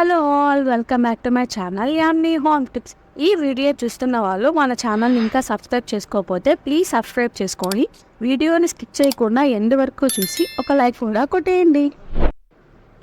Hello all welcome back to my channel. యాన్ని home tips ఈ video చూస్తున్న వాళ్ళు మన ఛానల్ ఇంకా సబ్స్క్రైబ్ చేసుకోకపోతే ప్లీజ్ సబ్స్క్రైబ్ చేసుకొని వీడియోని స్కిప్ చేయకుండా ఎండ్ వరకు చూసి ఒక లైక్ కూడా కొట్టేయండి.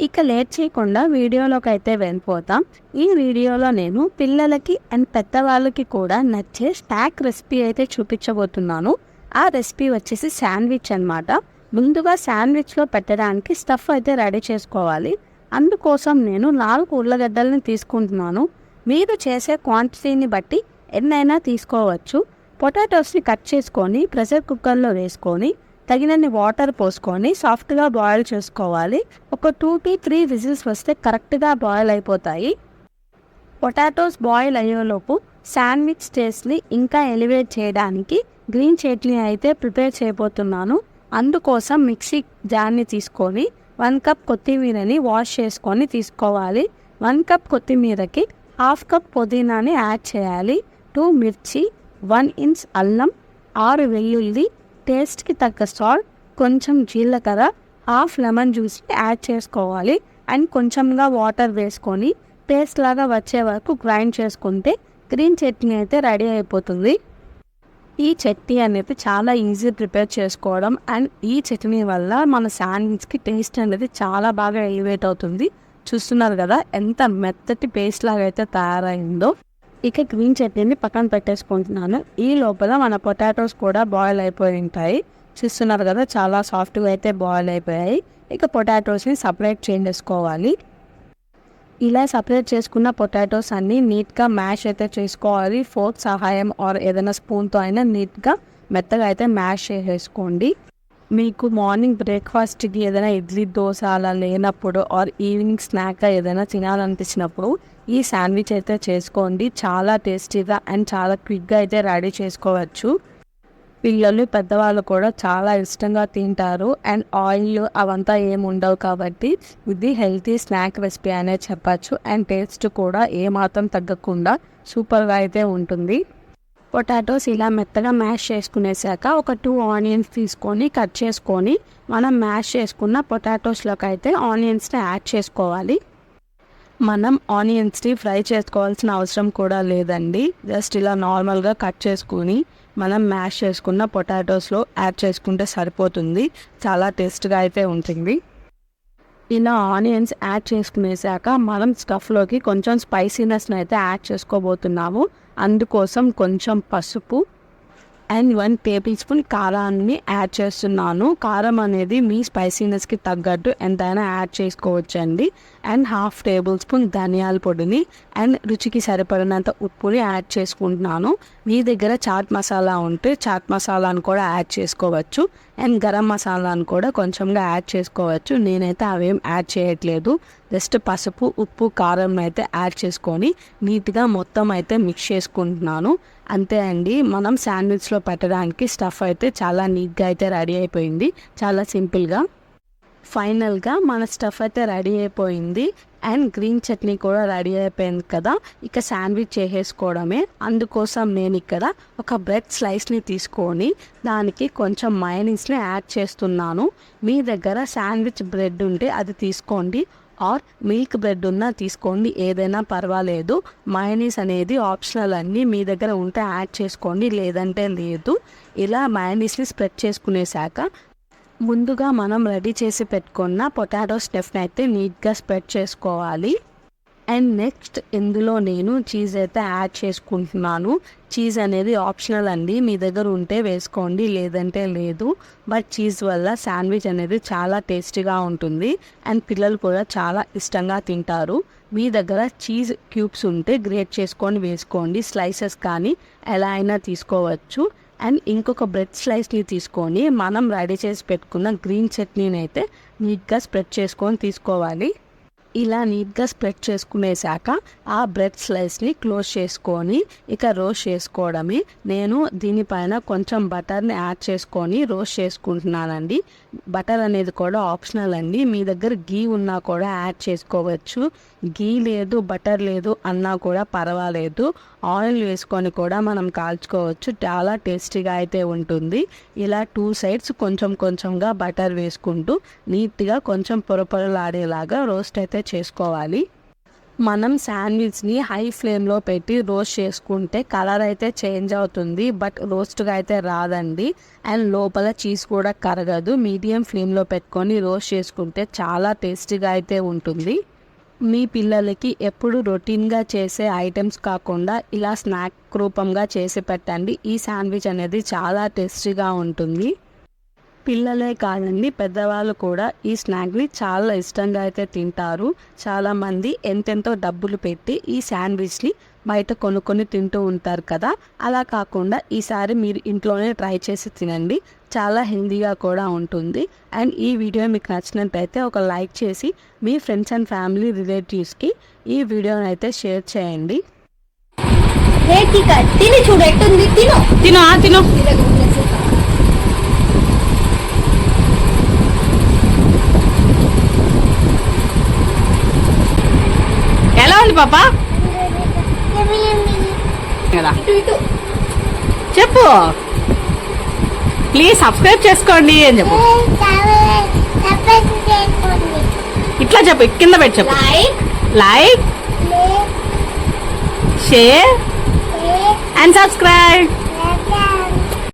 ఇక లేట్ చేయకుండా వీడియోలోకి అయితే వెళ్ళిపోతాం. ఈ వీడియోలో నేను పిల్లలకి అండ్ పెద్దవాళ్ళకి కూడా నచ్చే స్టాక్ రెసిపీ అయితే చూపించబోతున్నాను. ఆ రెసిపీ వచ్చేసి శాండ్విచ్ అనమాట ముందుగా శాండ్విచ్లో పెట్టడానికి స్టఫ్ అయితే రెడీ చేసుకోవాలి. అందుకోసం నేను నాలుగు ఉల్లగడ్డల్ని తీసుకుంటున్నాను. మీరు చేసే క్వాంటిటీని బట్టి ఎన్నైనా తీసుకోవచ్చు. పొటాటోస్ని కట్ చేసుకొని ప్రెషర్ కుక్కర్లో వేసుకొని తగినన్ని వాటర్ పోసుకొని సాఫ్ట్గా బాయిల్ చేసుకోవాలి. ఒక టూ టు త్రీ విజిల్స్ వస్తే కరెక్ట్గా బాయిల్ అయిపోతాయి. పొటాటోస్ బాయిల్ అయ్యేలోపు శాండ్విచ్ టేస్ట్ని ఇంకా ఎలివేట్ చేయడానికి గ్రీన్ చట్నీ అయితే ప్రిపేర్ చేయబోతున్నాను. అందుకోసం మిక్సీ జార్ని తీసుకొని వన్ కప్ కొత్తిమీరని వాష్ చేసుకొని తీసుకోవాలి. వన్ కప్ కొత్తిమీరకి హాఫ్ కప్ పుదీనాని యాడ్ చేయాలి. టూ మిర్చి వన్ ఇంచ్ అల్లం ఆరు వెల్లుల్లి టేస్ట్కి తగ్గ సాల్ట్ కొంచెం జీలకర్ర హాఫ్ లెమన్ జ్యూస్ యాడ్ చేసుకోవాలి. అండ్ కొంచెంగా వాటర్ వేసుకొని పేస్ట్ లాగా వచ్చే వరకు గ్రైండ్ చేసుకుంటే గ్రీన్ చట్నీ అయితే రెడీ అయిపోతుంది. ఈ చట్నీ అనేది చాలా ఈజీ ప్రిపేర్ చేసుకోవడం అండ్ ఈ చట్నీ వల్ల మన శాండ్విచ్కి టేస్ట్ అనేది చాలా బాగా ఎలివేట్ అవుతుంది. చూస్తున్నారు కదా ఎంత మెత్తటి పేస్ట్ లాగా అయితే తయారైందో. ఇక గ్రీన్ చట్నీని పక్కన పెట్టేసుకుంటున్నాను. ఈ లోపల మన పొటాటోస్ కూడా బాయిల్ అయిపోయి ఉంటాయి. చూస్తున్నారు కదా చాలా సాఫ్ట్గా అయితే బాయిల్ అయిపోయాయి. ఇక పొటాటోస్ని సపరేట్ చేసుకోవాలి. ఇలా సపరేట్ చేసుకున్న పొటాటోస్ అన్నీ నీట్గా మ్యాష్ అయితే చేసుకోవాలి. ఫోర్క్ సహాయం ఆర్ ఏదైనా స్పూన్తో అయినా నీట్గా మెత్తగా అయితే మ్యాష్ చేసేసుకోండి. మీకు మార్నింగ్ బ్రేక్ఫాస్ట్కి ఏదైనా ఇడ్లీ దోశ అలా లేనప్పుడు ఆర్ ఈవినింగ్ స్నాక్గా ఏదైనా తినాలనిపించినప్పుడు ఈ శాండ్విచ్ అయితే చేసుకోండి. చాలా టేస్టీగా అండ్ చాలా క్విక్గా అయితే రెడీ చేసుకోవచ్చు. పిల్లలు పెద్దవాళ్ళు కూడా చాలా ఇష్టంగా తింటారు. అండ్ ఆయిల్ అవంతా ఏమి ఉండవు కాబట్టి ఇది హెల్తీ స్నాక్ రెసిపీ అనే చెప్పచ్చు. అండ్ టేస్ట్ కూడా ఏమాత్రం తగ్గకుండా సూపర్గా అయితే ఉంటుంది. పొటాటోస్ ఇలా మెత్తగా మ్యాష్ చేసుకునేసాక ఒక టూ ఆనియన్స్ తీసుకొని కట్ చేసుకొని మనం మ్యాష్ చేసుకున్న పొటాటోస్లోకి అయితే ఆనియన్స్ని యాడ్ చేసుకోవాలి. మనం ఆనియన్స్ని ఫ్రై చేసుకోవాల్సిన అవసరం కూడా లేదండి. జస్ట్ ఇలా నార్మల్గా కట్ చేసుకుని మనం మ్యాష్ చేసుకున్న పొటాటోస్లో యాడ్ చేసుకుంటే సరిపోతుంది. చాలా టేస్ట్గా అయితే ఉంటుంది. ఇలా ఆనియన్స్ యాడ్ చేసుకునేసాక మనం స్టఫ్లోకి కొంచెం స్పైసీనెస్ని అయితే యాడ్ చేసుకోబోతున్నాము. అందుకోసం కొంచెం పసుపు అండ్ వన్ టేబుల్ స్పూన్ కారాన్ని యాడ్ చేస్తున్నాను. కారం అనేది మీ స్పైసీనెస్కి తగ్గట్టు ఎంతైనా యాడ్ చేసుకోవచ్చండి. అండ్ హాఫ్ టేబుల్ స్పూన్ ధనియాల పొడిని అండ్ రుచికి సరిపడినంత ఉప్పుని యాడ్ చేసుకుంటున్నాను. మీ దగ్గర చాట్ మసాలా ఉంటే చాట్ మసాలాను కూడా యాడ్ చేసుకోవచ్చు. అండ్ గరం మసాలాను కూడా కొంచెంగా యాడ్ చేసుకోవచ్చు. నేనైతే అవేం యాడ్ చేయట్లేదు. జస్ట్ పసుపు ఉప్పు కారం అయితే యాడ్ చేసుకొని నీట్గా మొత్తం అయితే మిక్స్ చేసుకుంటున్నాను. అంతే అండి. మనం శాండ్విచ్లో పెట్టడానికి స్టఫ్ అయితే చాలా నీట్గా అయితే రెడీ అయిపోయింది. చాలా సింపుల్గా. ఫైనల్గా మన స్టఫ్ అయితే రెడీ అయిపోయింది. అండ్ గ్రీన్ చట్నీ కూడా రెడీ అయిపోయింది కదా. ఇక శాండ్విచ్ చేసేసుకోవడమే. అందుకోసం నేను ఇక్కడ ఒక బ్రెడ్ స్లైస్ని తీసుకొని దానికి కొంచెం మైనీస్ని యాడ్ చేస్తున్నాను. మీ దగ్గర శాండ్విచ్ బ్రెడ్ ఉంటే అది తీసుకోండి. ఆర్ మిల్క్ బ్రెడ్ ఉన్నా తీసుకోండి ఏదైనా పర్వాలేదు. మయనీస్ అనేది ఆప్షనల్ అండి మీ దగ్గర ఉంటే యాడ్ చేసుకోండి లేదంటే లేదు. ఇలా మయనీస్ని స్ప్రెడ్ చేసుకునేసాక ముందుగా మనం రెడీ చేసి పెట్టుకున్న పొటాటో స్టెఫ్ని అయితే నీట్గా స్ప్రెడ్ చేసుకోవాలి. అండ్ నెక్స్ట్ ఇందులో నేను చీజ్ అయితే యాడ్ చేసుకుంటున్నాను. చీజ్ అనేది ఆప్షనల్ అండి. మీ దగ్గర ఉంటే వేసుకోండి లేదంటే లేదు. బట్ చీజ్ వల్ల శాండ్విచ్ అనేది చాలా టేస్టీగా ఉంటుంది. అండ్ పిల్లలు కూడా చాలా ఇష్టంగా తింటారు. మీ దగ్గర చీజ్ క్యూబ్స్ ఉంటే గ్రేట్ చేసుకొని వేసుకోండి. స్లైసెస్ కానీ ఎలా అయినా తీసుకోవచ్చు. అండ్ ఇంకొక బ్రెడ్ స్లైస్ని తీసుకొని మనం రెడీ చేసి పెట్టుకున్న గ్రీన్ చట్నీని అయితే నీట్గా స్ప్రెడ్ చేసుకొని తీసుకోవాలి. ఇలా నీట్గా స్ప్రెడ్ చేసుకునేసాక ఆ బ్రెడ్ స్లైస్ని క్లోజ్ చేసుకొని ఇక రోస్ట్ చేసుకోవడమే. నేను దీనిపైన కొంచెం బటర్ని యాడ్ చేసుకొని రోస్ట్ చేసుకుంటున్నానండి. బటర్ అనేది కూడా ఆప్షనల్ అండి. మీ దగ్గర గీ ఉన్నా కూడా యాడ్ చేసుకోవచ్చు. గీ లేదు బటర్ లేదు అన్నా కూడా పర్వాలేదు. ఆయిల్ వేసుకొని కూడా మనం కాల్చుకోవచ్చు. చాలా టేస్టీగా అయితే ఉంటుంది. ఇలా టూ సైడ్స్ కొంచెం కొంచెంగా బటర్ వేసుకుంటూ నీట్గా కొంచెం పొరపొరలాడేలాగా రోస్ట్ అయితే చేసుకోవాలి. మనం శాండ్విచ్ని హై ఫ్లేమ్లో పెట్టి రోస్ట్ చేసుకుంటే కలర్ అయితే చేంజ్ అవుతుంది బట్ రోస్ట్గా అయితే రాదండి. అండ్ లోపల చీజ్ కూడా కరగదు. మీడియం ఫ్లేమ్లో పెట్టుకొని రోస్ట్ చేసుకుంటే చాలా టేస్టీగా అయితే ఉంటుంది. మీ పిల్లలకి ఎప్పుడు రొటీన్గా చేసే ఐటమ్స్ కాకుండా ఇలా స్నాక్ రూపంగా చేసి పెట్టండి. ఈ శాండ్విచ్ అనేది చాలా టేస్టీగా ఉంటుంది. పిల్లలే కాదండి పెద్దవాళ్ళు కూడా ఈ స్నాక్ని చాలా ఇష్టంగా అయితే తింటారు. చాలామంది ఎంతెంతో డబ్బులు పెట్టి ఈ శాండ్విచ్ని బయట కొనుక్కొని తింటూ ఉంటారు కదా. అలా కాకుండా ఈసారి మీరు ఇంట్లోనే ట్రై చేసి తినండి. చాలా హెల్తీగా కూడా ఉంటుంది. అండ్ ఈ వీడియో మీకు నచ్చినట్టయితే ఒక లైక్ చేసి మీ ఫ్రెండ్స్ అండ్ ఫ్యామిలీ రిలేటివ్స్కి ఈ వీడియోని అయితే షేర్ చేయండి. తిని చూడు ఎట్టుంది? తిను. తిను తిను ఎలా ఉంది పాపా? కదా. చెప్పు. ప్లీజ్ సబ్స్క్రైబ్ చేసుకోండి అని చెప్పు. ఇట్లా చెప్పు కింద పెట్టి చెప్పు. లైక్. షేర్. And subscribe.